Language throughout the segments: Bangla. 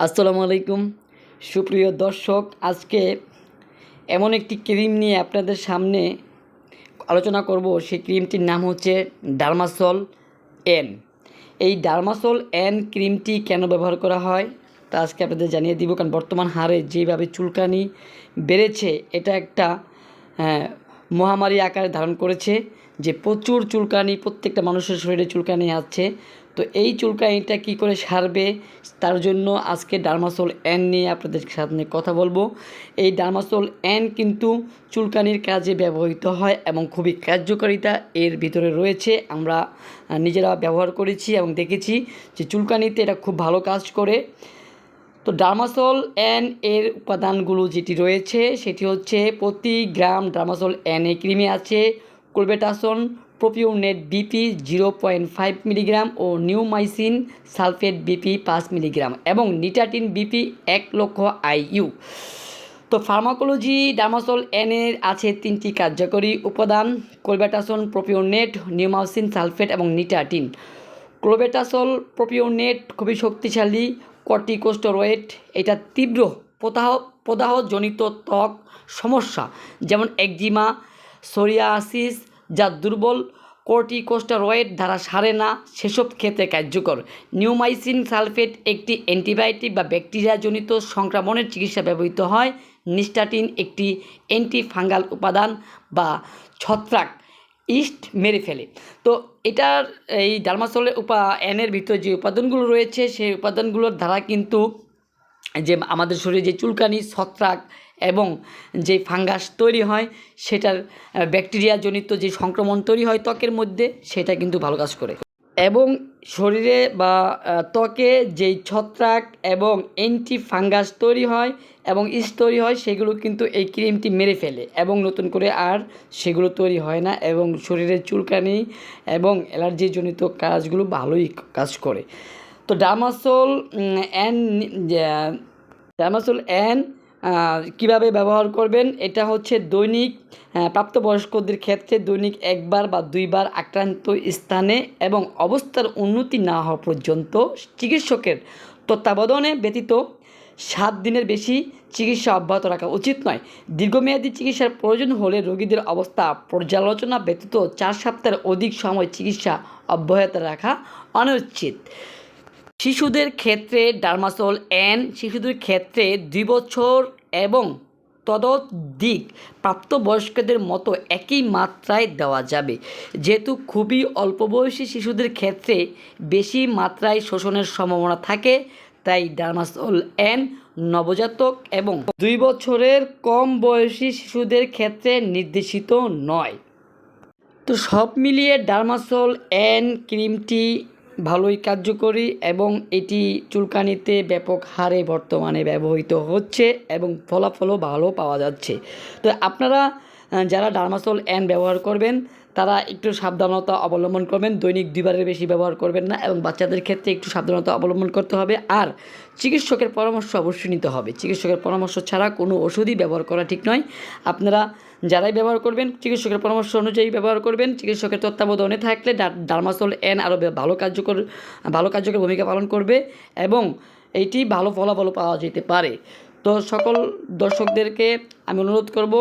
আসসালামু আলাইকুম। সুপ্রিয় দর্শক আজকে এমন একটি ক্রিম নিয়ে আপনাদের সামনে আলোচনা করব। সেই ক্রিমটির নাম হচ্ছে ডার্মাসল এন। এই ডার্মাসল এন ক্রিমটি কেন ব্যবহার করা হয় তা আজকে আপনাদের জানিয়ে দিব। কারণ বর্তমান হারে যেভাবে চুলকানি বেড়েছে এটা একটা হ্যাঁ, মহামারী আকারে ধারণ করেছে যে প্রচুর চুলকানি প্রত্যেকটা মানুষের শরীরে চুলকানি আছে। তো এই চুলকানিটা কি করে সারবে, তার জন্য আজকে ডার্মাসোল এন নিয়ে আপনাদের সামনে কথা বলব। এই ডার্মাসোল এন কিন্তু চুলকানির কাজে ব্যবহৃত হয় এবং খুবই কার্যকারিতা এর ভিতরে রয়েছে। আমরা নিজেরা ব্যবহার করেছি এবং দেখেছি যে চুলকানিতে এটা খুব ভালো কাজ করে। তো ডার্মাসল এন এর উপাদানগুলো যেটি রয়েছে, সেটি হচ্ছে প্রতি গ্রাম ডার্মাসল এন এ ক্রিমে আছে। Clobetasol propionate BP zero point five milligram ও নিউমাইসিন সালফেট বিপি পাঁচ মিলিগ্রাম এবং নিটাটিন বিপি এক লক্ষ আইইউ তো ফার্মাকোলজি ডার্মাসল এন এর আছে তিনটি কার্যকরী উপাদান কোলবেটাসন প্রোপিওনেট নিউমাইসিন সালফেট এবং নিটাটিন ক্লোবেটাসল প্রোপিওনেট খুবই শক্তিশালী কর্টিকোস্টেরয়েড এটা তীব্র, প্রদাহ, প্রদাহজনিত ত্বক সমস্যা, যেমন একজিমা সোরিয়াসিস, যা দুর্বল কর্টিকোস্টেরয়েড দ্বারা সারে না, সেসব ক্ষেত্রে কার্যকর। নিউমাইসিন সালফেট একটি অ্যান্টিবায়োটিক বা ব্যাকটেরিয়াজনিত সংক্রমণের চিকিৎসা ব্যবহৃত হয়। নিস্টাটিন একটি অ্যান্টিফাঙ্গাল উপাদান বা ছত্রাক ইস্ট মেরে ফেলে। তো এটার এই ডালমাসলের উপা এনের ভিতরে যে উপাদানগুলো রয়েছে, সেই উপাদানগুলোর দ্বারা কিন্তু যে আমাদের শরীরে যে চুলকানি, ছত্রাক এবং যে ফাঙ্গাস তৈরি হয়, সেটার ব্যাকটেরিয়াজনিত যে সংক্রমণ তৈরি হয় ত্বকের মধ্যে, সেটা কিন্তু ভালো কাজ করে। এবং শরীরে বা ত্বকে যেই ছত্রাক এবং অ্যান্টি ফাঙ্গাস তৈরি হয় এবং ইস তৈরি হয়, সেগুলো কিন্তু এই ক্রিমটি মেরে ফেলে এবং নতুন করে আর সেগুলো তৈরি হয় না এবং শরীরের চুলকানি এবং অ্যালার্জিজনিত কাজগুলো ভালোই কাজ করে। তো ডামাসোল অ্যান ডামাসোল অ্যান কীভাবে ব্যবহার করবেন? এটা হচ্ছে দৈনিক প্রাপ্তবয়স্কদের ক্ষেত্রে দৈনিক একবার বা দুইবার আক্রান্ত স্থানে এবং অবস্থার উন্নতি না হওয়া পর্যন্ত চিকিৎসকের তত্ত্বাবধানে ব্যতীত সাত দিনের বেশি চিকিৎসা অব্যাহত রাখা উচিত নয়। দীর্ঘমেয়াদী চিকিৎসার প্রয়োজন হলে রোগীদের অবস্থা পর্যালোচনা ব্যতীত চার সপ্তাহের অধিক সময় চিকিৎসা অব্যাহত রাখা অনুচিত শিশুদের ক্ষেত্রে ডার্মাসল এন, শিশুদের ক্ষেত্রে দুই বছর এবং ততোধিক প্রাপ্তবয়স্কদের মতো একই মাত্রায় দেওয়া যাবে। যেহেতু খুবই অল্প বয়সী শিশুদের ক্ষেত্রে বেশি মাত্রায় শোষণের সম্ভাবনা থাকে, তাই ডার্মাসল এন নবজাতক এবং দুই বছরের কম বয়সী শিশুদের ক্ষেত্রে নির্দেশিত নয়। তো সব মিলিয়ে ডার্মাসোল এন ক্রিমটি ভালোই কার্যকরী এবং এটি চুলকানিতে ব্যাপক হারে বর্তমানে ব্যবহৃত হচ্ছে এবং ফলাফলও ভালো পাওয়া যাচ্ছে। তো আপনারা যারা ডার্মাসোল অ্যান ব্যবহার করবেন তারা একটু সাবধানতা অবলম্বন করবেন, দৈনিক দুইবারের বেশি ব্যবহার করবেন না এবং বাচ্চাদের ক্ষেত্রে একটু সাবধানতা অবলম্বন করতে হবে। আর চিকিৎসকের পরামর্শ অবশ্যই নিতে হবে। চিকিৎসকের পরামর্শ ছাড়া কোনো ওষুধই ব্যবহার করা ঠিক নয়। আপনারা যারাই ব্যবহার করবেন, চিকিৎসকের পরামর্শ অনুযায়ী ব্যবহার করবেন। চিকিৎসকের তত্ত্বাবধানে থাকলে ডার্মাসোল এন আরও ভালো কার্যকর ভালো কার্যকর ভূমিকা পালন করবে এবং এইটি ভালো ফলাফল পাওয়া যেতে পারে। তো সকল দর্শকদেরকে আমি অনুরোধ করব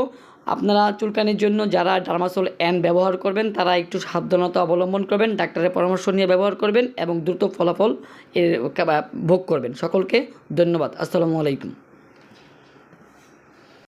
আপনারা চুলকানির জন্য যারা ডার্মাসোল অ্যান ব্যবহার করবেন, তারা একটু সাবধানতা অবলম্বন করবেন, ডাক্তারের পরামর্শ নিয়ে ব্যবহার করবেন এবং দ্রুত ফলাফল এর ভোগ করবেন। সকলকে ধন্যবাদ। আসসালামু আলাইকুম।